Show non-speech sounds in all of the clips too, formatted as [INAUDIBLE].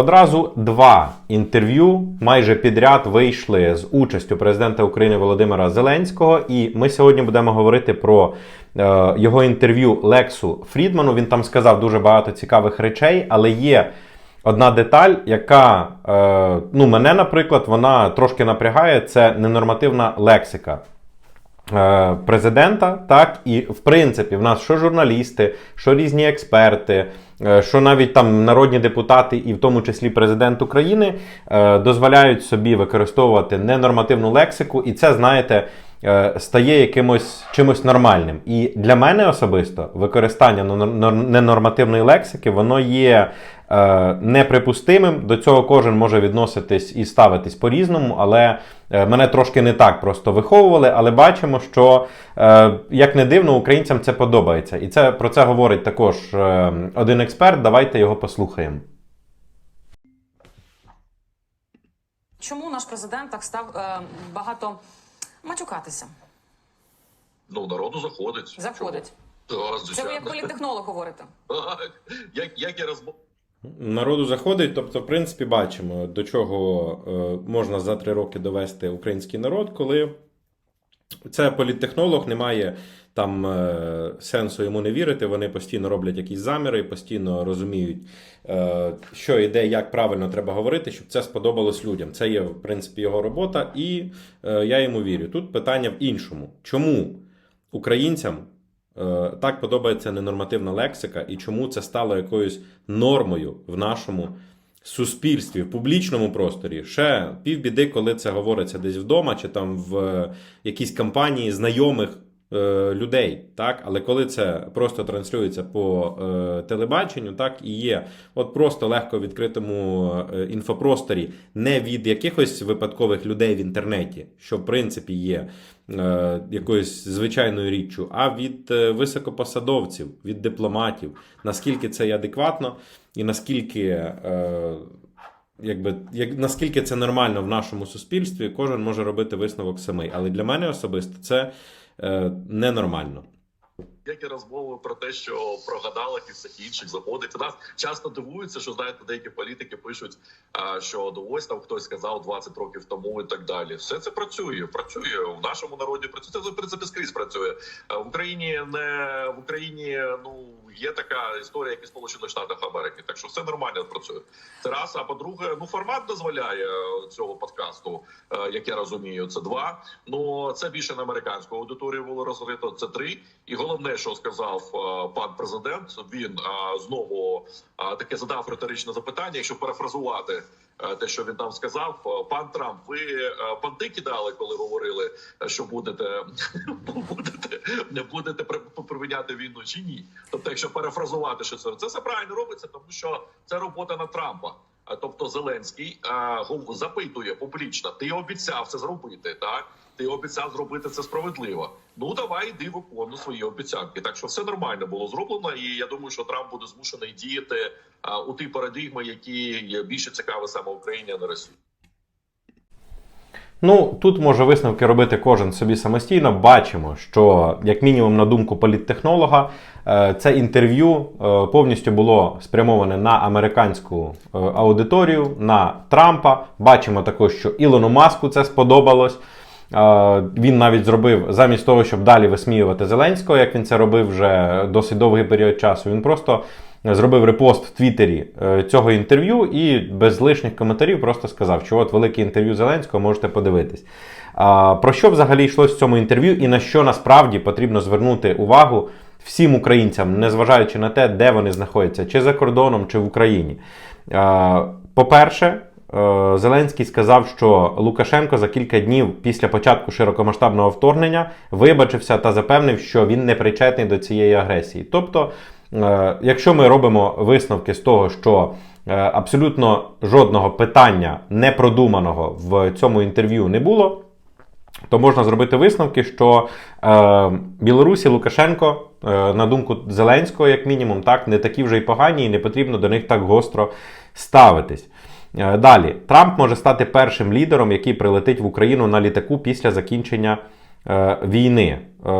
Одразу два інтерв'ю майже підряд вийшли з участю президента України Володимира Зеленського. І ми сьогодні будемо говорити про е, його інтерв'ю Лексу Фрідману. Він там сказав дуже багато цікавих речей, але є одна деталь, яка е, ну, мене, наприклад, вона трошки напрягає. Це ненормативна лексика президента, так і в принципі в нас що журналісти, що різні експерти, е, що навіть там народні депутати, і в тому числі президент України, е, дозволяють собі використовувати ненормативну лексику, і це, знаєте, е, стає якимось чимось нормальним. І для мене особисто використання нор- нор- ненормативної лексики, воно є. Е, Неприпустимим до цього кожен може відноситись і ставитись по-різному, але е, мене трошки не так просто виховували. Але бачимо, що е, як не дивно, українцям це подобається. І це про це говорить також один експерт. Давайте його послухаємо. Чому наш президент так став е, багато матюкатися? Ну, народу заходить. Заходить. Да, Це ви як політтехнолог говорите. [LAUGHS] Як, як я розмов... Народу заходить, тобто, в принципі, бачимо, до чого е, можна за три роки довести український народ, коли це політтехнолог, немає там е, сенсу йому не вірити. Вони постійно роблять якісь заміри, постійно розуміють, е, що і як правильно треба говорити, щоб це сподобалось людям. Це є, в принципі, його робота, і я йому вірю. Тут питання в іншому: чому українцям так подобається ненормативна лексика, і чому це стало якоюсь нормою в нашому суспільстві, в публічному просторі? Ще півбіди, коли це говориться десь вдома, чи там в е, якійсь кампанії знайомих. Е, Людей, так, але коли це просто транслюється по е, телебаченню, так і є, от просто легко відкритому е, інфопросторі, не від якихось випадкових людей в інтернеті, що в принципі є е, якоюсь звичайною річчю, а від е, високопосадовців, від дипломатів, наскільки це є адекватно і наскільки. Е, Якби як наскільки це нормально в нашому суспільстві, кожен може робити висновок самий. Але для мене особисто це ненормально. Які розмови про те, що про гадалок і всіх інших заходить. Нас часто дивується, що знаєте, деякі політики пишуть, що ну, ось там хтось сказав 20 років тому і так далі. Все це працює. Працює в нашому народі. Працює це в принципі скрізь працює в Україні. Не в Україні ну є така історія, як і Сполучених Штатах Америки. Так що все нормально працює. Це раз. А по-друге, ну формат дозволяє цього подкасту, як я розумію. Це два. Ну це більше на американську аудиторію було розкрито. Це три. І головне, що сказав е, пан президент, він е, знову е, таке задав риторичне запитання. Якщо перефразувати те, що він там сказав, пан Трамп, ви панти кидали, коли говорили, що будете [LAUGHS] будете не будете при- припиняти війну чи ні? Тобто, якщо перефразувати, що це це все правильно робиться, тому що це робота на Трампа. Тобто Зеленський запитує публічно: ти обіцяв це зробити, так? Ти обіцяв зробити це справедливо. Ну давай йди виконуй свої обіцянки. Так що все нормально було зроблено, і я думаю, що Трамп буде змушений діяти а, у ті парадигми, які більше цікаві саме Україні, а не Росії. Ну, тут може висновки робити кожен собі самостійно. Бачимо, що, як мінімум, на думку політтехнолога, е, це інтерв'ю е, повністю було спрямоване на американську е, аудиторію, на Трампа. Бачимо також, що Ілону Маску це сподобалось. Він навіть зробив замість того, щоб далі висміювати Зеленського, як він це робив вже досить довгий період часу. Він просто зробив репост в Твіттері е, цього інтерв'ю і без лишніх коментарів просто сказав, що от велике інтерв'ю Зеленського можете подивитись. Про що взагалі йшлось в цьому інтерв'ю і на що насправді потрібно звернути увагу всім українцям, незважаючи на те, де вони знаходяться, чи за кордоном, чи в Україні. По-перше, Зеленський сказав, що Лукашенко за кілька днів після початку широкомасштабного вторгнення вибачився та запевнив, що він не причетний до цієї агресії. Тобто, е, якщо ми робимо висновки з того, що е, абсолютно жодного питання непродуманого в цьому інтерв'ю не було, то можна зробити висновки, що е, Білорусі Лукашенко, е, на думку Зеленського, як мінімум, так не такі вже й погані, і не потрібно до них так гостро ставитись. Е, Далі, Трамп може стати першим лідером, який прилетить в Україну на літаку після закінчення е, війни. Е,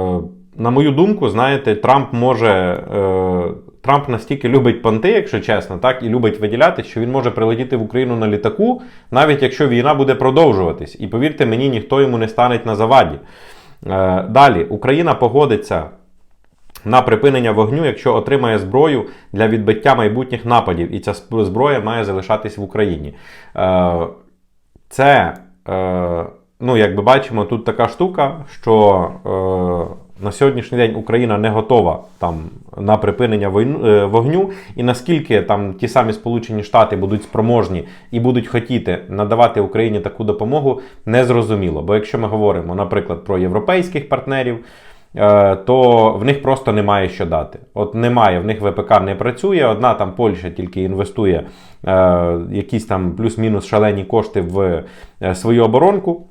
на мою думку, знаєте, Трамп може е, Трамп настільки любить понти, якщо чесно, так і любить виділяти, що він може прилетіти в Україну на літаку, навіть якщо війна буде продовжуватись. І повірте мені, ніхто йому не стане на заваді. Е, Далі Україна погодиться на припинення вогню, якщо отримає зброю для відбиття майбутніх нападів, і ця зброя має залишатись в Україні. Е, Це, е, ну, як би бачимо, тут така штука, що е, на сьогоднішній день Україна не готова там на припинення вогню, і наскільки там ті самі Сполучені Штати будуть спроможні і будуть хотіти надавати Україні таку допомогу, не зрозуміло. Бо якщо ми говоримо, наприклад, про європейських партнерів, то в них просто немає що дати. От немає, в них ВПК не працює. Одна там Польща тільки інвестує е, якісь там плюс-мінус шалені кошти в е, свою оборонку.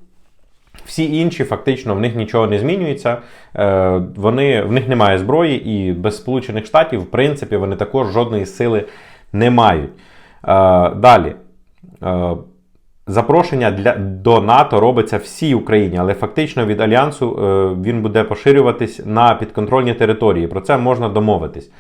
Всі інші фактично в них нічого не змінюється. Е, вони, в них немає зброї, і без Сполучених Штатів, в принципі, вони також жодної сили не мають. Е, далі. Е, Запрошення для, до НАТО робиться всій Україні, але фактично від Альянсу е, він буде поширюватись на підконтрольні території. Про це можна домовитись,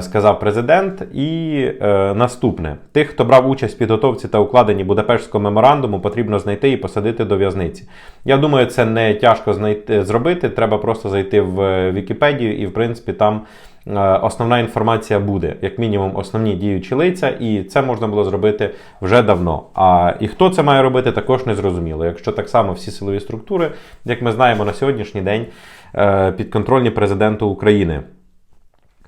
сказав президент. І е, наступне: тих, хто брав участь в підготовці та укладенні Будапештського меморандуму, потрібно знайти і посадити до в'язниці. Я думаю, це не тяжко знайти зробити. Треба просто зайти в е, Вікіпедію, і в принципі там е, основна інформація буде, як мінімум, основні діючі лиця, і це можна було зробити вже давно. А і хто це має робити, також не зрозуміло. Якщо так само всі силові структури, як ми знаємо на сьогоднішній день, е, підконтрольні президенту України.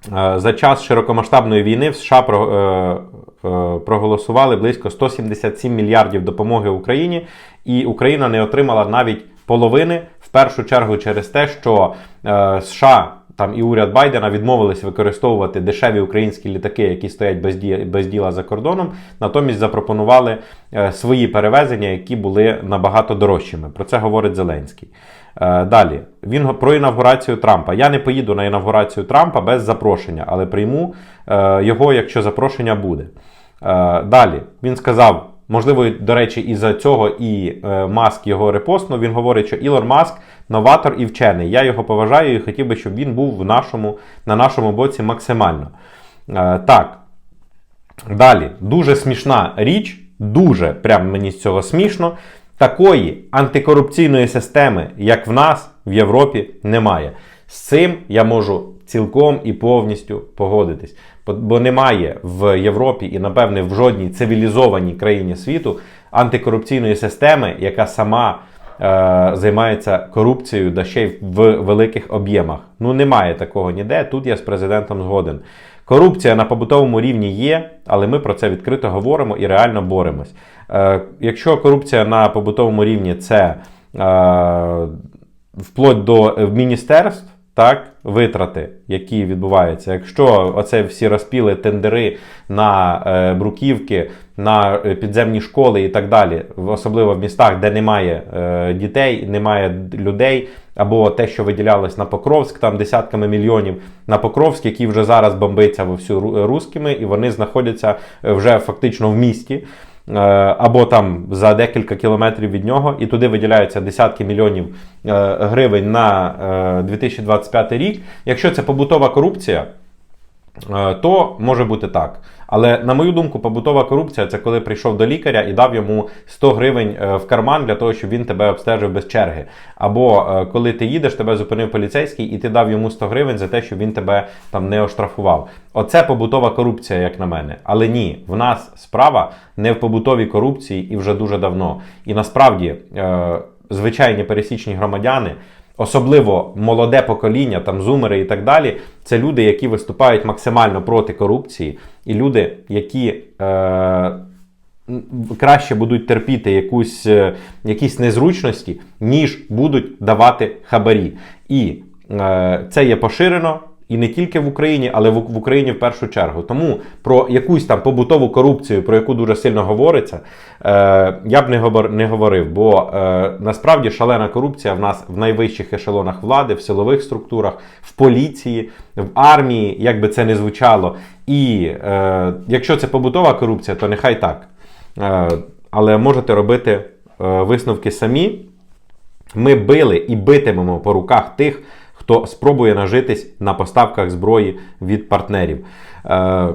Е, За час широкомасштабної війни в США е, е, проголосували близько 177 мільярдів допомоги Україні, і Україна не отримала навіть половини, в першу чергу через те, що США там і уряд Байдена відмовились використовувати дешеві українські літаки, які стоять без, ді, без діла за кордоном, натомість запропонували е, свої перевезення, які були набагато дорожчими. Про це говорить Зеленський. Е, Далі він про інавгурацію Трампа. Я не поїду на інавгурацію Трампа без запрошення, але прийму е, його, якщо запрошення буде. Е, Далі він сказав, можливо, до речі, із-за цього і Маск його репостнув. Він говорить, що Ілон Маск новатор і вчений. Я його поважаю і хотів би, щоб він був в нашому, на нашому боці максимально. Так. Далі, дуже смішна річ, дуже прям мені з цього смішно. Такої антикорупційної системи, як в нас в Європі, немає. З цим я можу цілком і повністю погодитись. Бо- немає в Європі і, напевне, в жодній цивілізованій країні світу антикорупційної системи, яка сама е, займається корупцією, да ще й в великих об'ємах. Ну немає такого ніде. Тут я з президентом згоден. Корупція на побутовому рівні є, але ми про це відкрито говоримо і реально боремось. Е, якщо корупція на побутовому рівні це е, вплоть до міністерств, так, витрати, які відбуваються. Якщо оце всі розпіли тендери на е, бруківки, на е, підземні школи і так далі, особливо в містах, де немає е, дітей, немає людей, або те, що виділялось на Покровськ, там десятками мільйонів на Покровськ, який вже зараз бомбиться вовсю ру- рускими, і вони знаходяться е, вже фактично в місті. Е, або там за декілька кілометрів від нього, і туди виділяються десятки мільйонів гривень на е, 2025 рік. Якщо це побутова корупція, то може бути так. Але на мою думку, побутова корупція це коли прийшов до лікаря і дав йому 100 гривень е, в карман для того, щоб він тебе обстежив без черги. Або е, коли ти їдеш, тебе зупинив поліцейський і ти дав йому 100 гривень за те, щоб він тебе там не оштрафував. Оце побутова корупція, як на мене. Але ні, в нас справа не в побутовій корупції і вже дуже давно. І насправді е, звичайні пересічні громадяни. Особливо молоде покоління, там зумери і так далі, це люди, які виступають максимально проти корупції, і люди, які е, краще будуть терпіти якусь, е, якісь незручності, ніж будуть давати хабарі. І е, це є поширено. І не тільки в Україні, але в, Україні в першу чергу. Тому про якусь там побутову корупцію, про яку дуже сильно говориться, е, я б не говорив. Бо е, насправді шалена корупція в нас в найвищих ешелонах влади, в силових структурах, в поліції, в армії, як би це не звучало. І е, якщо це побутова корупція, то нехай так. Е, але можете робити е, висновки самі. Ми били і битимемо по руках тих, хто спробує нажитись на поставках зброї від партнерів. Е,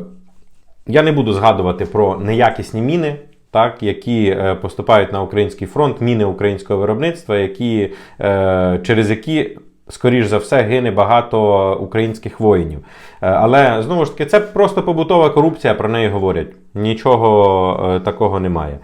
я не буду згадувати про неякісні міни, так, які е, поступають на український фронт, міни українського виробництва, які, е, через які, скоріш за все, гине багато українських воїнів. Е, але знову ж таки, це просто побутова корупція, про неї говорять. Нічого такого немає.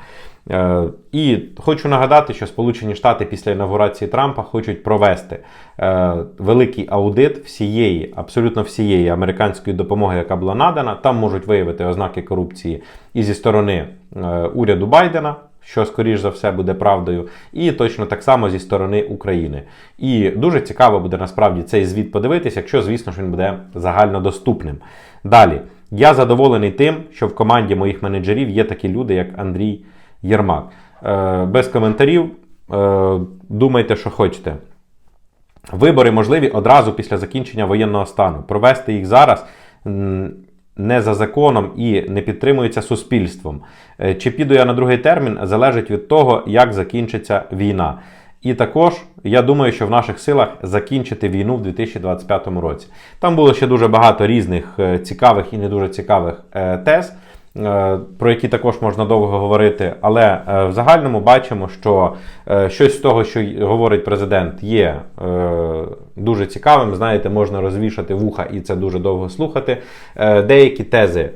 Е, І хочу нагадати, що Сполучені Штати після інаугурації Трампа хочуть провести е, великий аудит всієї, абсолютно всієї американської допомоги, яка була надана. Там можуть виявити ознаки корупції і зі сторони е, уряду Байдена, що скоріш за все буде правдою, і точно так само зі сторони України. І дуже цікаво буде насправді цей звіт подивитися, якщо, звісно, що він буде загальнодоступним. Далі, я задоволений тим, що в команді моїх менеджерів є такі люди, як Андрій Єрмак. Е, без коментарів. Е, думайте, що хочете. Вибори можливі одразу після закінчення воєнного стану. Провести їх зараз не за законом і не підтримується суспільством. Е, Чи піду я на другий термін, залежить від того, як закінчиться війна. І також я думаю, що в наших силах закінчити війну в 2025 році. Там було ще дуже багато різних цікавих і не дуже цікавих тез про які також можна довго говорити, але е, в загальному бачимо, що е, щось з того, що говорить президент, є е, дуже цікавим. Знаєте, можна розвішати вуха і це дуже довго слухати. Е, Деякі тези.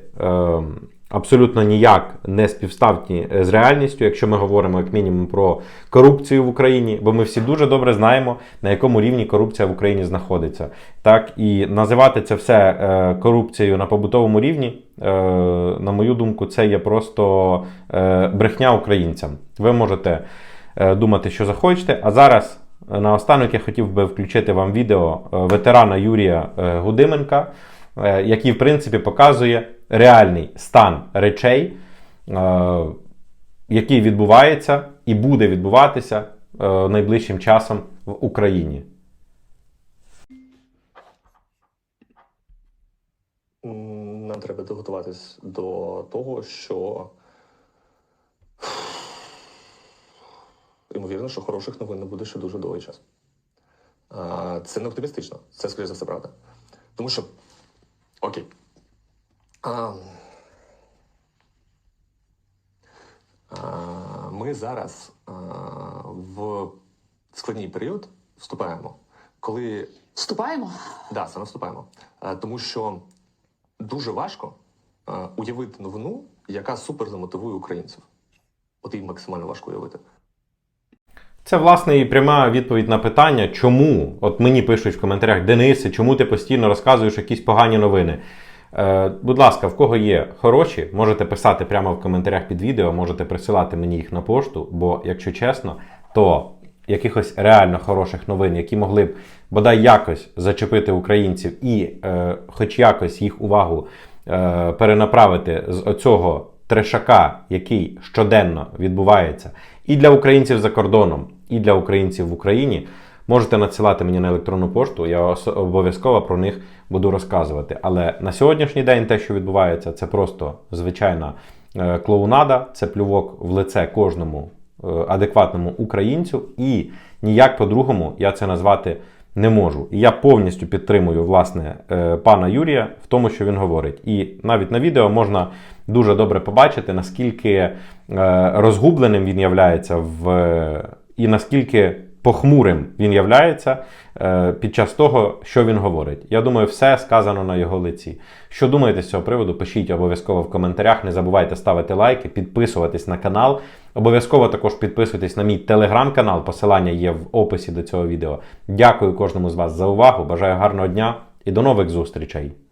Е, Абсолютно ніяк не співставні з реальністю, якщо ми говоримо як мінімум про корупцію в Україні, бо ми всі дуже добре знаємо, на якому рівні корупція в Україні знаходиться. Так і називати це все е, корупцією на побутовому рівні, е, на мою думку, це є просто е, брехня українцям. Ви можете е, думати, що захочете. А зараз е, наостанок я хотів би включити вам відео е, ветерана Юрія е, Гудименка, е, який, в принципі, показує реальний стан речей, е, який відбувається і буде відбуватися е, найближчим часом в Україні. Нам треба підготуватись до того, що ймовірно, що хороших новин не буде ще дуже довгий час. Це не оптимістично, це скоріше за все правда. Тому що окей. А, а, ми зараз а, в складний період вступаємо, коли Вступаємо. Да, саме вступаємо. Тому що дуже важко уявити новину, яка супер замотивує українців. От її максимально важко уявити. Це, власне, і пряма відповідь на питання, чому, от мені пишуть в коментарях, Денисе, чому ти постійно розказуєш якісь погані новини. Е, будь ласка, в кого є хороші, можете писати прямо в коментарях під відео, можете присилати мені їх на пошту, бо, якщо чесно, то якихось реально хороших новин, які могли б бодай якось зачепити українців і е, хоч якось їх увагу е, перенаправити з оцього трешака, який щоденно відбувається і для українців за кордоном, і для українців в Україні, можете надсилати мені на електронну пошту. Я обов'язково про них буду розказувати. Але на сьогоднішній день те, що відбувається, це просто звичайна е, клоунада, це плювок в лице кожному е, адекватному українцю, і ніяк по-другому я це назвати не можу. І я повністю підтримую власне е, пана Юрія в тому, що він говорить. І навіть на відео можна дуже добре побачити, наскільки розгубленим він являється в і наскільки похмурим він являється е, під час того, що він говорить. Я думаю, все сказано на його лиці. Що думаєте з цього приводу? Пишіть обов'язково в коментарях. Не забувайте ставити лайки, підписуватись на канал. Обов'язково також підписуйтесь на мій телеграм-канал. Посилання є в описі до цього відео. Дякую кожному з вас за увагу. Бажаю гарного дня і до нових зустрічей!